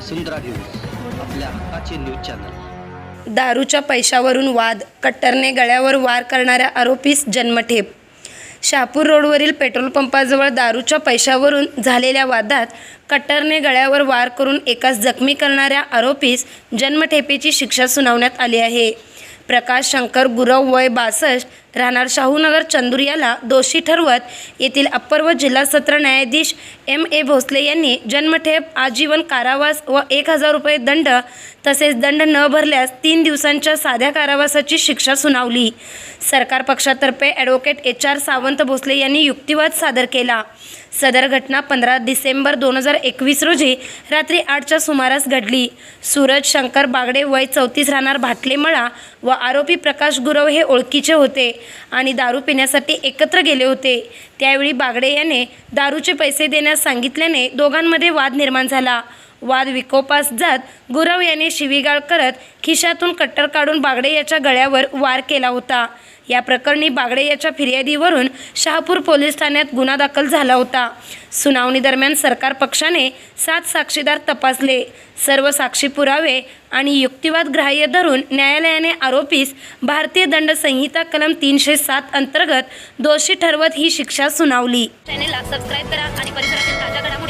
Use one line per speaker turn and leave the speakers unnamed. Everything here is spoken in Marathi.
वसुंधरा न्यूज आपल्या हक्काचे न्यूज चॅनल.
दारूच्या पैशावरून वाद कट्टरने गळ्यावर वार करणाऱ्या आरोपीस जन्मठेप. शहापूर रोडवरील पेट्रोल पंपाजवळ दारूच्या पैशावरून झालेल्या वादात कट्टरने गळ्यावर वार करून एकास जखमी करणाऱ्या आरोपीस जन्मठेपेची शिक्षा सुनावण्यात आली आहे. प्रकाश शंकर गुरव वय बासष्ट राहणार शाहूनगर चंदूर याला दोषी ठरवत येथील अप्पर व जिल्हा सत्र न्यायाधीश एम ए भोसले यांनी जन्मठेप आजीवन कारावास व एक हजार रुपये दंड तसेच दंड न भरल्यास तीन दिवसांच्या साध्या कारावासाची शिक्षा सुनावली. सरकार पक्षातर्फे advocate H R Sawant Bhosale यांनी युक्तिवाद सादर केला. सदर घटना पंधरा डिसेंबर दोन हजार एकवीस रोजी रात्री आठच्या सुमारास घडली. सूरज शंकर बागडे वय चौतीस राहणार भाटले मळा व आरोपी प्रकाश गुरव हे ओळखीचे होते. आणि दारू पिण्यासाठी एकत्र गेले होते. त्यावेळी बागडे याने दारूचे पैसे देण्यास सांगितल्याने दोघांमध्ये वाद निर्माण झाला. वाद विकोपास जात गुरव याने शिवीगाळ करत खिशातून कट्टर काढून बागडे याच्या गळ्यावर वार केला होता. या प्रकरणी बागडे याच्या फिर्यादीवरून शहापूर पोलीस ठाण्यात गुन्हा दाखल झाला होता. सुनावणी दरम्यान सरकार पक्षाने सात साक्षीदार तपासले. सर्व साक्षी पुरावे आणि युक्तिवाद ग्राह्य धरून न्यायालयाने आरोपीस भारतीय दंड संहिता कलम तीनशे सात अंतर्गत दोषी ठरवत ही शिक्षा सुनावली.
चॅनेलला सबस्क्राईब करा आणि परिसरातील ताज्या घडामोडी